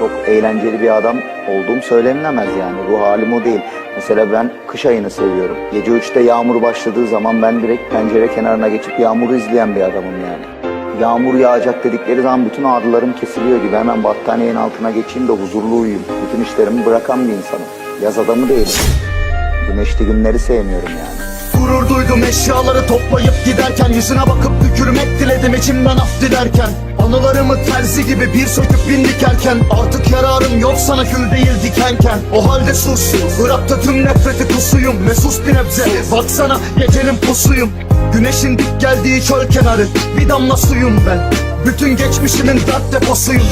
çok eğlenceli bir adam olduğum söylenilemez yani. Ruh halim o değil. Mesela ben kış ayını seviyorum. Gece 3'te yağmur başladığı zaman ben direkt pencere kenarına geçip yağmuru izleyen bir adamım yani. Yağmur yağacak dedikleri zaman bütün ağrılarım kesiliyor gibi hemen battaniyenin altına geçeyim de huzurlu uyuyayım. Bütün işlerimi bırakan bir insanım. Yaz adamı değilim. Güneşli günleri sevmiyorum yani. Gurur duydum eşyaları toplayıp giderken Yüzüne bakıp tükürmek diledim içimden af dilerken. Anılarımı terzi gibi bir söküp bin dikerken Artık yararım yok sana kül değil dikenken. O halde sus Bırak tüm nefreti kusuyum Ve sus bir nebze. Baksana gecenin pusuyum. Güneşin dik geldiği çöl kenarı Bir damla suyum ben. Bütün geçmişimin dert deposuyum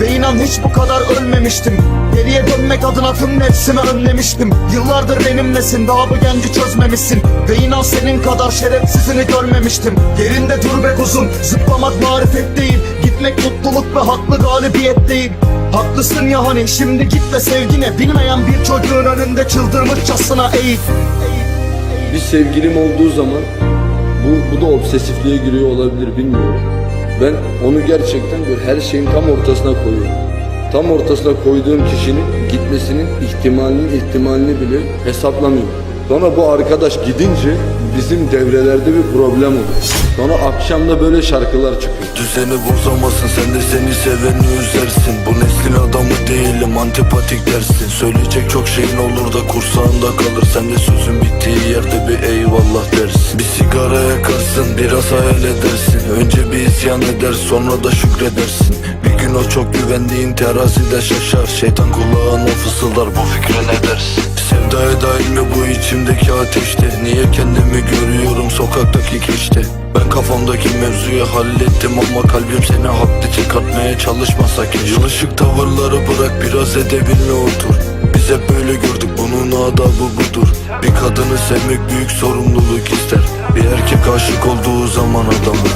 ve inan hiç bu kadar ölmemiştim. Geriye dönmek adına tüm nefsimi önlemiştim. Yıllardır benimlesin daha bu genci çözmemişsin. Ve inan senin kadar şerefsizini görmemiştim. Yerinde dur be kuzum zıplamak marifet değil. Gitmek mutluluk ve haklı galibiyet değil. Haklısın ya hani şimdi git ve sevgine. Bilmeyen bir çocuğun önünde çıldırmışçasına eğil. Bir sevgilim olduğu zaman bu, bu da obsesifliğe giriyor olabilir bilmiyorum. Ben onu gerçekten her şeyin tam ortasına koyuyorum. Tam ortasına koyduğum kişinin gitmesinin ihtimalinin ihtimalini bile hesaplamıyorum. Sonra bu arkadaş gidince bizim devrelerde bir problem oluyor. Sonra akşamda böyle şarkılar çıkıyor. Düzeni bozamazsın sen de seni seveni üzersin. Bu neslin adamı değilim antipatik dersin. Söyleyecek çok şeyin olur da kursağında kalır. Sen de sözün bittiği yerde bir eyvallah dersin. Bir sigara yakarsın biraz hayal edersin. Önce bir isyan eder sonra da şükredersin. Bir gün o çok güvendiğin terazide şaşar. Şeytan kulağına fısıldar. Bu fikre ne dersin? Sevdaya dair mi bu içimdeki ateşte? Niye kendimi görüyorum sokaktaki keşte? Ben kafamdaki mevzuyu hallettim ama kalbim seni haklı çıkartmaya çalışmasa keşke. Yılışık tavırları bırak biraz edebinle otur. Biz hep böyle gördük bunun adabı budur. Bir kadını sevmek büyük sorumluluk ister. Bir erkek aşık olduğu zaman adamı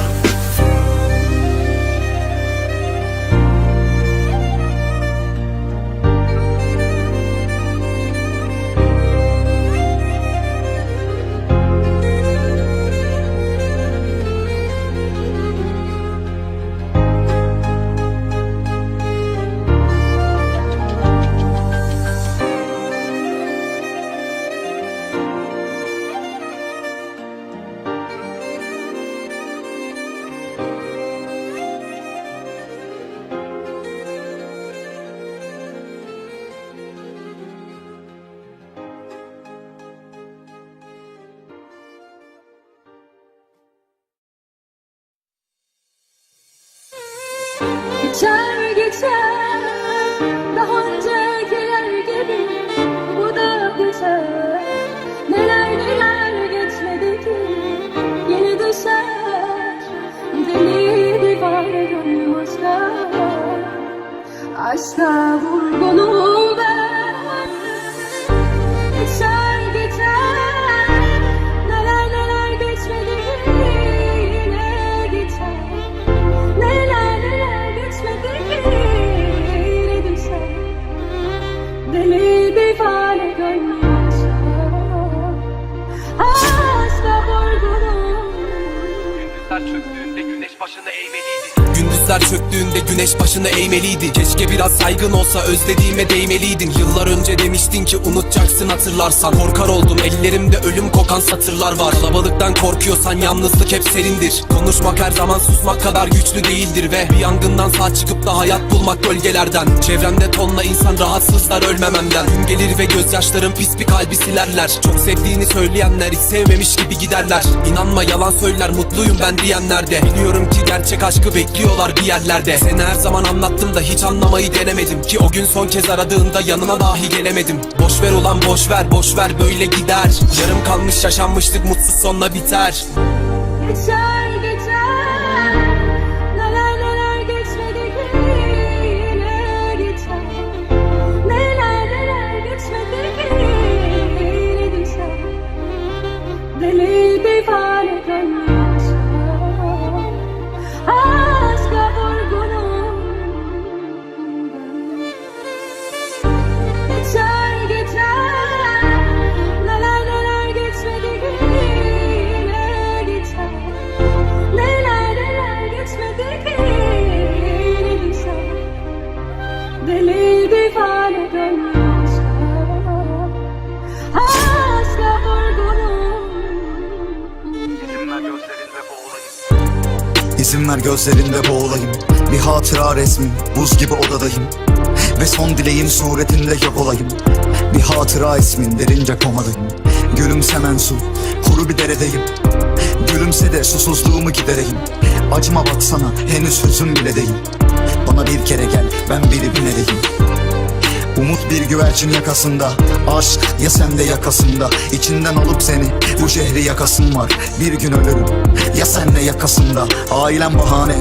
Geçer geçer. Daha öncekiler gibi bu da geçer Neler neler geçmedi ki? Yeni düşer. Deli divane gönlüm aşka Aşka vurgunum çöktüğünde güneş başını eğmeliydi. Keşke biraz saygın olsa özlediğime değmeliydin. Yıllar önce demiştin ki unutacaksın hatırlarsan. Korkar oldum ellerimde ölüm kokan satırlar var. Kalabalıktan korkuyorsan yalnızlık hep serindir Konuşmak her zaman susmak kadar güçlü değildir Ve bir yangından sağ çıkıp da hayat bulmak gölgelerden. Çevremde tonla insan rahatsızlar ölmememden. Gün gelir ve gözyaşlarım pis bir kalbi silerler. Çok sevdiğini söyleyenler hiç sevmemiş gibi giderler. İnanma yalan söyler mutluyum ben diyenler de. Biliyorum ki gerçek aşkı bekliyorlar bir yerlerde. Seni her zaman anlattım da hiç anlamayı denemedim. Ki o gün son kez aradığında yanına dahi gelemedim. Boş ver ulan boş ver boş ver böyle gider. Yarım kalmış yaşanmışlık mutsuz sonla biter. Geçer Ver gözlerinde boğulayım. Bir hatıra resmin buz gibi odadayım. Ve son dileğim suretinde yok olayım. Bir hatıra ismin derince komadayım. Gülümsemen su kuru bir deredeyim. Gülümse de susuzluğumu gidereyim. Acıma baksana henüz hüzün bile değil. Bana bir kere gel ben biri binedeyim Umut bir güvercin yakasında. Aşk ya sende yakasında. İçinden alıp seni bu şehri yakasın var. Bir gün ölürüm ya senle yakasında. Ailem bahane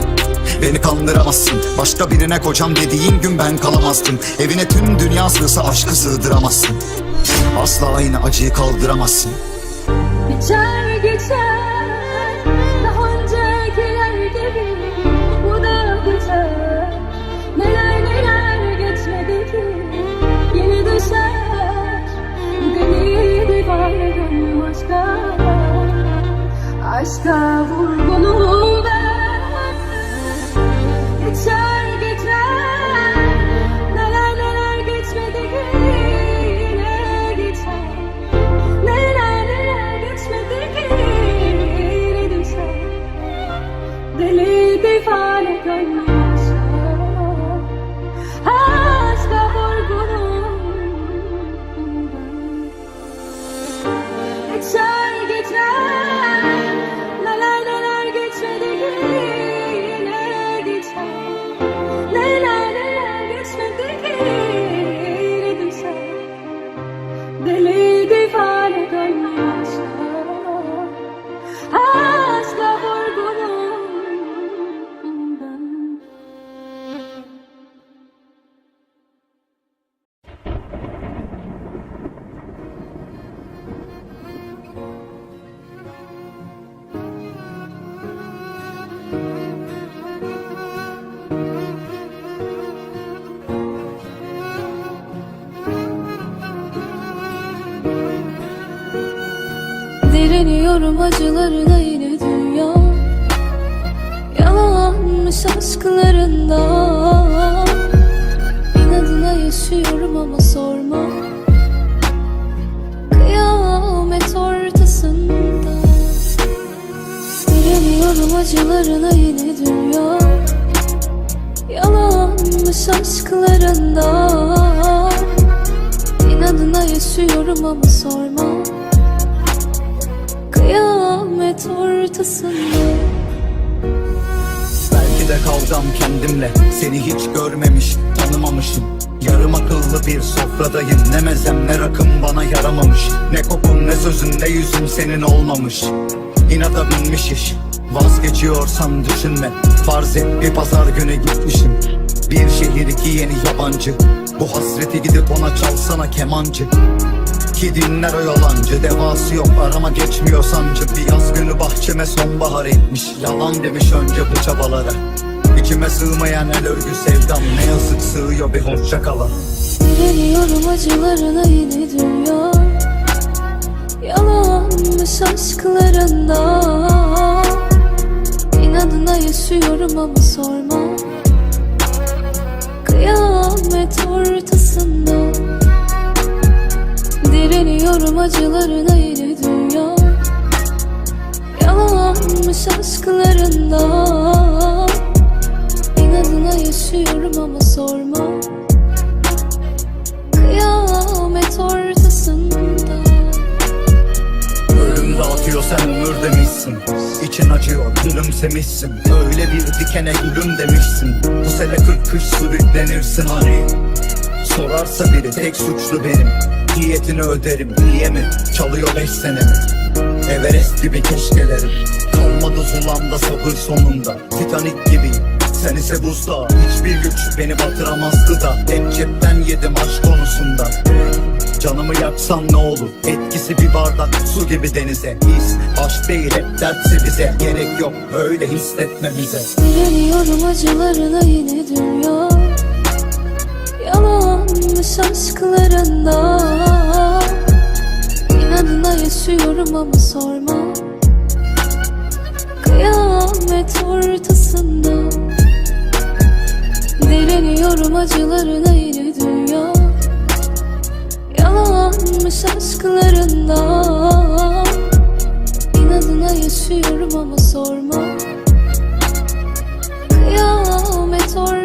Beni kandıramazsın. Başka birine kocam dediğin gün ben kalamazdım. Evine tüm dünya sığsa aşkı sığdıramazsın. Asla aynı acıyı kaldıramazsın. Geçer geçer Aşka vurgunum ben Geçer geçer. Neler neler geçmedi Yine geçer. Neler neler geçmedi yine düşer. Deli divane gönlüm Direniyorum acılarına yine dünya. Yalanmış aşklarında. İnadına yaşıyorum ama sorma. Kıyamet ortasında. Direniyorum acılarına yine dünya. Yalanmış aşklarında. İnadına yaşıyorum ama sorma Kıyamet ortasında. Belki de kavgam kendimle Seni hiç görmemiş, tanımamışım. Yarım akıllı bir sofradayım Ne mezem ne rakım bana yaramamış. Ne kokun ne sözün ne yüzüm senin olmamış. İnada binmiş iş Vazgeçiyorsan düşünme. Farz et bir pazar günü gitmişim. Bir şehir iki yeni yabancı. Bu hasreti gidip ona çalsana kemancı ki dinler o yalancı Devası yok. Arama geçmiyor sancı. Bir yaz günü bahçeme sonbahar etmiş Yalan demiş önce bu çabalara. İçime sığmayan el örgü sevdam. Ne yazık sığıyor bir hoşça kala Direniyorum acılarına yine dünya. Yalanmış aşklarında. İnadına yaşıyorum ama sorma. Kıyamet ortasında Direniyorum acılarına yine dünya. Yalanmış aşklarında. İnadına yaşıyorum ama sorma. Kıyamet ortasında. Ölüm dağıtıyor sen ömür demişsin. İçin acıyor gülümsemişsin. Öyle bir dikene gülüm demişsin. Bu sene kırk kış sürüklenirsin hani. Sorarsa biri tek suçlu benim Diyetini öderim diye mi Çalıyor beş senemi. Everest gibi keşkelerim. Kalmadı zulamda sabır sonunda. Titanik gibi. Sen ise buzda. Hiçbir güç beni batıramazdı da. Hep cepten yedim aşk konusunda. Canımı yaksan ne olur? Etkisi bir bardak su gibi denize. His aşk değil hep dertsi bize. Gerek yok öyle hissetmemize. Direniyorum acılarına yine dünya Yalanmış aşklarında. İnadına yaşıyorum ama sorma. Kıyamet ortasında. Direniyorum acılarına yine dünya. Yalanmış aşklarında. İnadına yaşıyorum ama sorma. O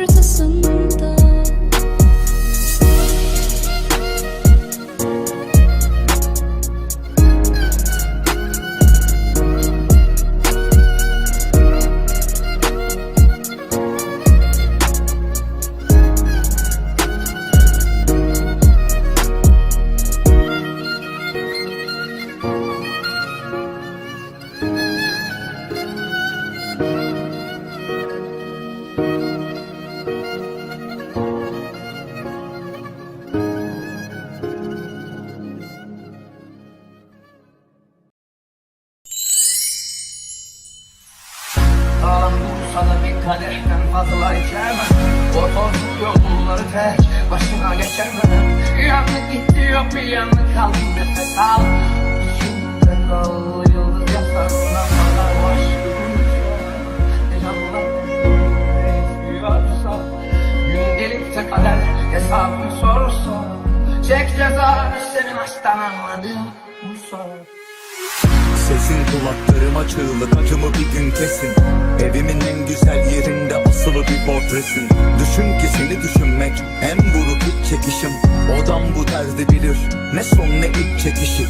Sesin kulaklarıma çığlık acımı bir gün kesin. Evimin en güzel yerinde asılı bir portresin. Düşün ki seni düşünmek en buruk iç çekişim. Odam bu derdi bilir ne son ne iç çekişi.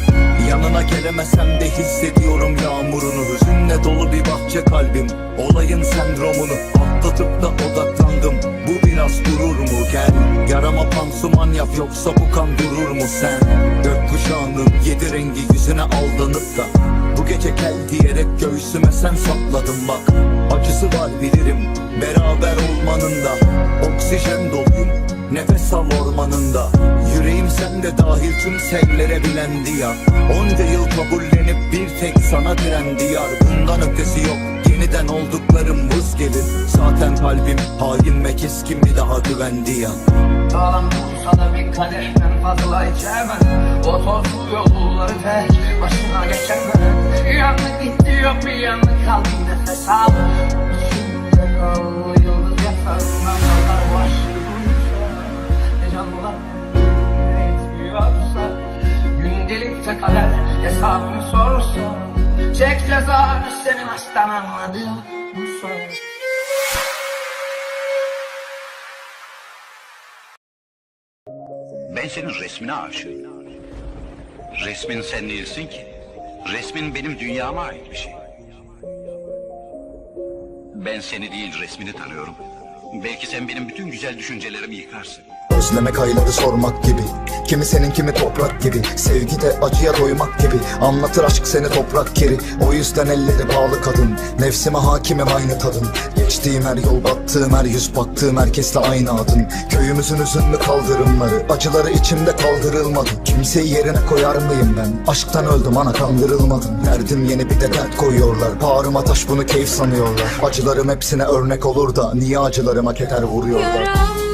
Yanına gelemesem de hissediyorum yağmurunu. Hüzünle dolu bir bahçe kalbim Olayın sendromunu. Atlatıp da odaklandım Bu biraz gurur mu gel Yarama pansuman yap yoksa bu kan durur mu sen? Gökkuşağının yedi rengi yüzüne aldanıp da Bu gece gel diyerek göğsüme sen sapladın bak. Acısı var bilirim beraber olmanın da. Oksijen doluyum nefes al ormanında. Yüreğim sende dahil tüm sellere bilendi ya. Onca yıl kabullenip bir tek sana direndi yar. Bundan ötesi yok yeniden olduklarım buz gelir? Zaten kalbim hain ve keskin bir daha güvendi ya. Sağlam bulsa da bir kadehten fazla içemem. O tozlu yolları tek başına geçemem. Yanlık gitti yok bir yanlık kaldı. Nefes al. İçimde kal yıldız yatağına kadar var Ne canlılar etmiyorsa Gün gelip de kader hesabını sorsa Çek ceza senin aşktan anladığım bu soru Ben senin resmine aşığım. Resmin sen değilsin ki. Resmin benim dünyama ait bir şey. Ben seni değil resmini tanıyorum. Belki sen benim bütün güzel düşüncelerimi yıkarsın. Özlemek ayları sormak gibi. Kimi senin kimi toprak gibi. Sevgi de acıya doymak gibi. Anlatır aşk seni toprak geri. O yüzden elleri bağlı kadın. Nefsime hakimim aynı tadın. Geçtiğim her yol battığım her yüz Baktığım herkesle aynı adın. Köyümüzün üzünlü kaldırımları Acıları içimde kaldırılmadı. Kimseyi yerine koyar mıyım ben? Aşktan öldüm ana kandırılmadım Derdim yeni bir de dert koyuyorlar. Bağrıma taş bunu keyif sanıyorlar. Acılarım hepsine örnek olur da Niye acılarıma keter vuruyorlar? Yaram